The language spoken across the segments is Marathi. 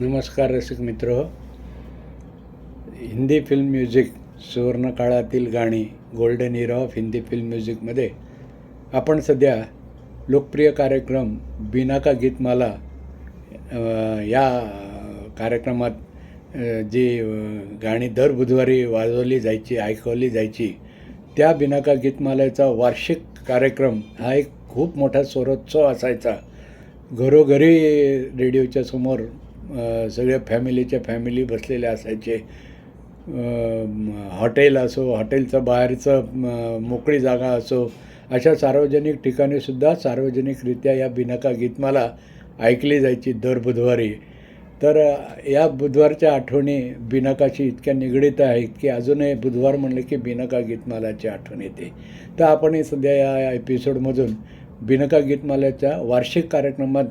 नमस्कार रसिक मित्र. हिंदी फिल्म म्युझिक सुवर्णकाळातील गाणी golden era of Hindi film म्युझिकमध्ये आपण सध्या लोकप्रिय कार्यक्रम बिनाका गीतमाला या कार्यक्रमात जी गाणी दर बुधवारी वाजवली जायची ऐकवली जायची त्या बिनाका गीतमालेचा वार्षिक कार्यक्रम हा एक खूप मोठा स्वरोत्सव असायचा. घरोघरी रेडिओच्या समोर सगळ्या फॅमिलीच्या फॅमिली बसलेले असायचे. हॉटेल असो हॉटेलचं बाहेरचं मोकळी जागा असो अशा सार्वजनिक ठिकाणीसुद्धा सार्वजनिकरित्या या बिनाका गीतमाला ऐकली जायची दर बुधवारी. तर या बुधवारच्या आठवणी बिनाकाशी इतक्या निगडीत आहेत की अजूनही बुधवार म्हणले की बिनाका गीतमालाची आठवण येते. तर आपण हे सध्या या एपिसोडमधून बिनका गीतमालाच्या वार्षिक कार्यक्रमात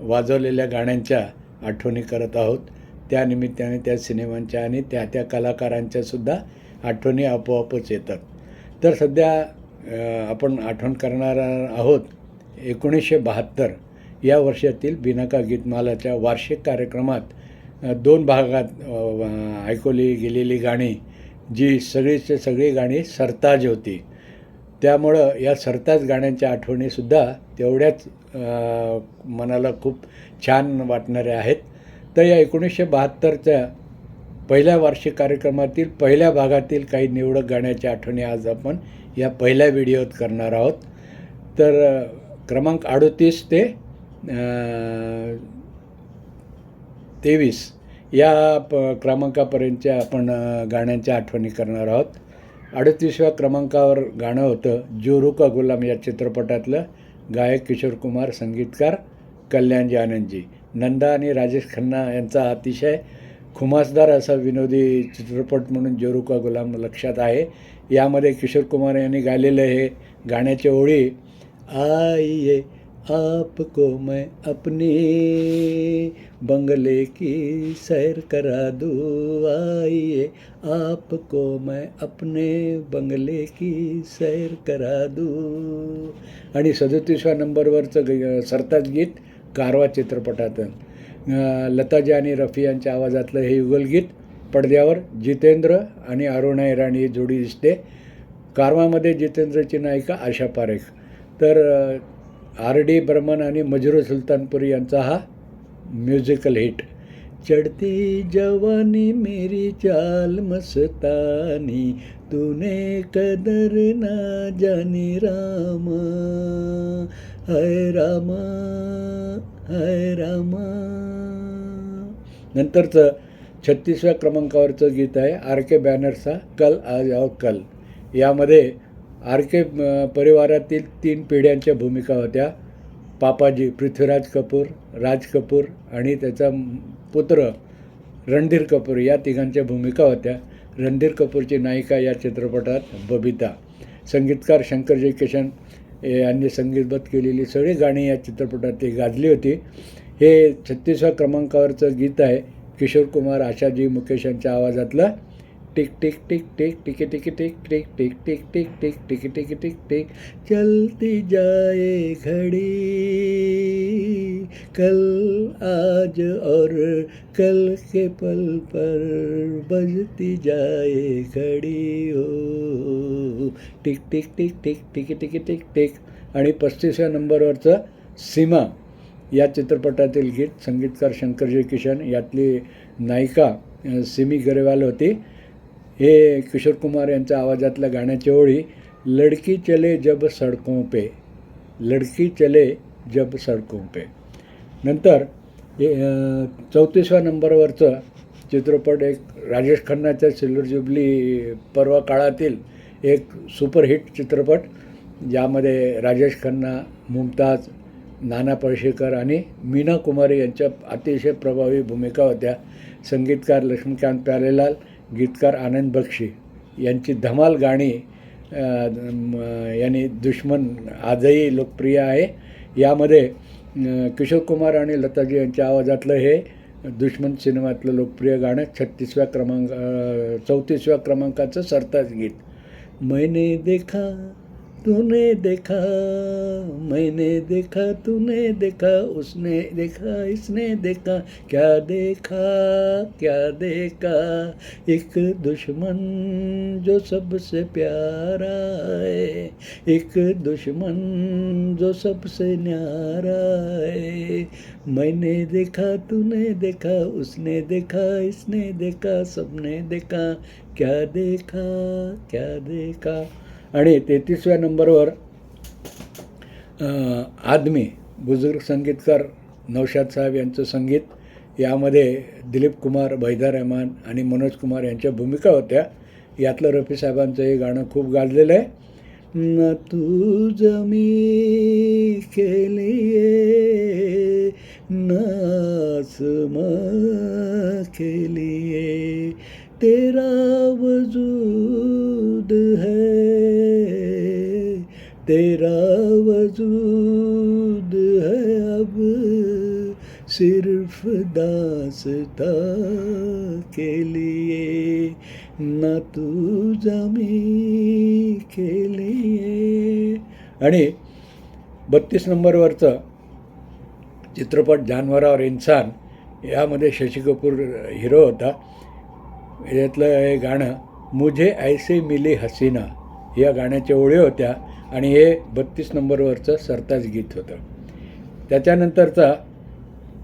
वाजवलेल्या गाण्यांच्या आठवणी करत आहोत. त्यानिमित्ताने त्या सिनेमांच्या आणि त्या त्या कलाकारांच्या सुद्धा आठवणी आपोआपच येतात. तर सध्या आपण आठवण करणार आहोत एकोणीसशे बहात्तर या वर्षातील बिनाका गीतमालाच्या वार्षिक कार्यक्रमात दोन भागात ऐकवली गेलेली गाणी जी सगळीच्या सगळी गाणी सरताज होती. त्यामुळं या सरताज गाण्यांच्या आठवणीसुद्धा तेवढ्याच मनाला खूप छान वाटणाऱ्या आहेत. तर या एकोणीसशे बहात्तरच्या पहिल्या वार्षिक कार्यक्रमातील पहिल्या भागातील काही निवडक गाण्याच्या आठवणी आज आपण या पहिल्या व्हिडिओत करणार आहोत. तर क्रमांक अडोतीस ते तेवीस या प क्रमांकापर्यंतच्या आपण गाण्यांच्या आठवणी करणार आहोत. अडतीसव्या क्रमांकावर गाणं होतं जोरू का गुलाम या चित्रपटातलं गायक किशोर कुमार संगीतकार कल्याणजी आनंदजी नंदा आणि राजेश खन्ना यांचा अतिशय खुमासदार असा विनोदी चित्रपट म्हणून जोरू का गुलाम लक्षात आहे. यामध्ये किशोर कुमार यांनी गायलेलं हे गाण्याच्या ओळी आइए आपको मैं अपने बंगले की सैर करा दूँ आइए आपको मैं अपने बंगले की सैर करा दूँ आणि सदतीसव्या नंबरवरचं ग सरताज गीत कारवा चित्रपटातून लताजी आणि रफी यांच्या आवाजातलं हे युगलगीत पडद्यावर जितेंद्र आणि अरुणा इराणी ही जोडी दिसते. कारवामध्ये जितेंद्रची नायिका आशा पारेख. तर आर डी बर्मन आणि मजरू सुलतानपुरी यांचा हा म्युझिकल हिट चढ़ती जवानी मेरी चाल मस्तानी तूने कदर ना जानी रामा. हाय रामा हाय रामा. नंतरचं छत्तीसव्या क्रमांकावरचं गीत आहे आर के बॅनर्सचा कल आज आओ कल. यामध्ये आर के परिवारातील तीन पिढ्यांच्या भूमिका होत्या. पापाजी पृथ्वीराज कपूर राज कपूर आणि त्याचा पुत्र रणधीर कपूर या तिघांच्या भूमिका होत्या. रणधीर कपूरची नायिका या चित्रपटात बबिता संगीतकार शंकरजी किशन यांनी संगीतबद्ध केलेली सगळी गाणी या चित्रपटात गाजली होती. हे छत्तीसव्या क्रमांकावरचं गीत आहे किशोर कुमार आशाजी मुकेश यांच्या आवाजातलं. टिक टिक टिक टिक टिकी टिकी टिक टिक टिक टिक टिक टिक टिकी टिकी टिक टिक चलती जाए घड़ी। कल आज और कल के पल पर बजती जाए घड़ी। हो टिक टिक टिक टिक टिकी टिकी टिक टिक. आणि पस्तीसव्या नंबरवरचं सीमा या चित्रपटातील गीत संगीतकार शंकरजी किशन यातली नायिका सिमी गरेवाल होती. हे किशोर कुमार यांच्या आवाजातल्या गाण्याच्या ओळी लडकी चले जब सडकों पे. लडकी चले जब सडकों पे. नंतर हे चौतीसव्या नंबरवरचं चित्रपट एक राजेश खन्नाच्या सिल्वर जुबली पर्व काळातील एक सुपरहिट चित्रपट ज्यामध्ये राजेश खन्ना मुमताज नाना पळशीकर आणि मीना कुमारी यांच्या अतिशय प्रभावी भूमिका होत्या. संगीतकार लक्ष्मीकांत प्यारेलाल गीतकार आनंद बक्षी यांची धमाल गाणी यांनी दुश्मन आजही लोकप्रिय आहे. यामध्ये किशोर कुमार आणि लताजी यांच्या आवाजातलं हे दुश्मन सिनेमातलं लोकप्रिय गाणं छत्तीसव्या क्रमांक चौतीसव्या क्रमांकाचं सरताज गीत. मैने देखा तूने देखा, मैंने देखा, तूने देखा, उसने देखा, इसने देखा, क्या देखा क्या देखा? एक दुश्मन जो सबसे प्यारा है, एक दुश्मन जो सबसे न्यारा है। मैंने देखा, तूने देखा, उसने देखा, इसने देखा, सबने देखा, क्या देखा क्या देखा? आणि तेहतीसव्या नंबरवर आदमी बुजुर्ग संगीतकार नौशाद साहेब यांचं संगीत. यामध्ये दिलीप कुमार बैदा रहमान आणि मनोज कुमार यांच्या भूमिका होत्या. यातलं रफी साहेबांचं हे गाणं खूप गाजलेलं आहे. न तू जमी केलिये लिए न केलिये तेरा वजूद है। तेरा वजूद है अब सिर्फ दासता के लिए न तू जमी के लिए। आणि बत्तीस नंबरवरचं चित्रपट जानवरावर इन्सान यामध्ये शशी कपूर हिरो होता. यातलं हे गाणं मुझे ऐसे मिली हसीना या गाण्याच्या ओळी होत्या आणि हे बत्तीस नंबरवरचं सरताज गीत होतं. त्याच्यानंतरचा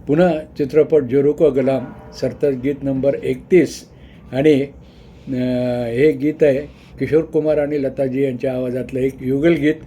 पुन्हा चित्रपट जोरुको गुलाम सरताज गीत नंबर एकतीस. आणि हे गीत आहे किशोर कुमार आणि लताजी यांच्या आवाजातलं एक युगल गीत.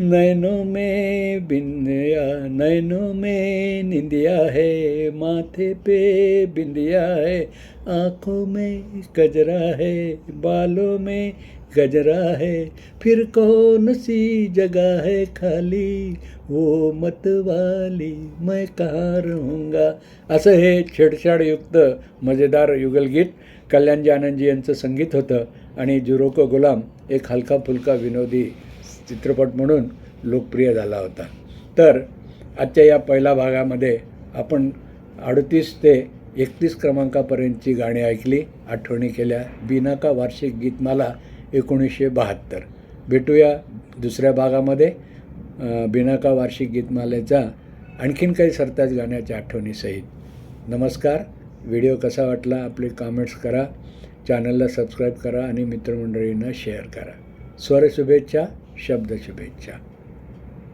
नैनों में बिंदिया नैनों में निंदिया है। माथे पे बिंदिया है आँखों में गजरा है बालों में गजरा है। फिर कौन सी जगह है खाली? वो मत वाली मैं कहाँ रहूँगा? असं हे छेडछाडयुक्त मजेदार युगलगीत कल्याणजी आनंदजी यांचं संगीत होतं. आणि जुरोको गुलाम एक हलका फुलका विनोदी चित्रपट म्हणून लोकप्रिय झाला होता. तर आजच्या या पहिल्या भागामध्ये आपण अडतीस ते एकतीस क्रमांकापर्यंतची गाणी ऐकली आठवणी केल्या. बिनाका वार्षिक गीतमाला एकोणीसशे बहात्तर. भेटूया दुसऱ्या भागामध्ये. बिनाका वार्षिक गीतमालेचा आणखीन काही सरताज गाण्याच्या आठवणीसहित. नमस्कार. व्हिडिओ कसा वाटला आपले कमेंट्स करा. चॅनलला सबस्क्राईब करा आणि मित्रमंडळींना शेअर करा. स्वर शुभेच्छा शब्द शुभेच्छा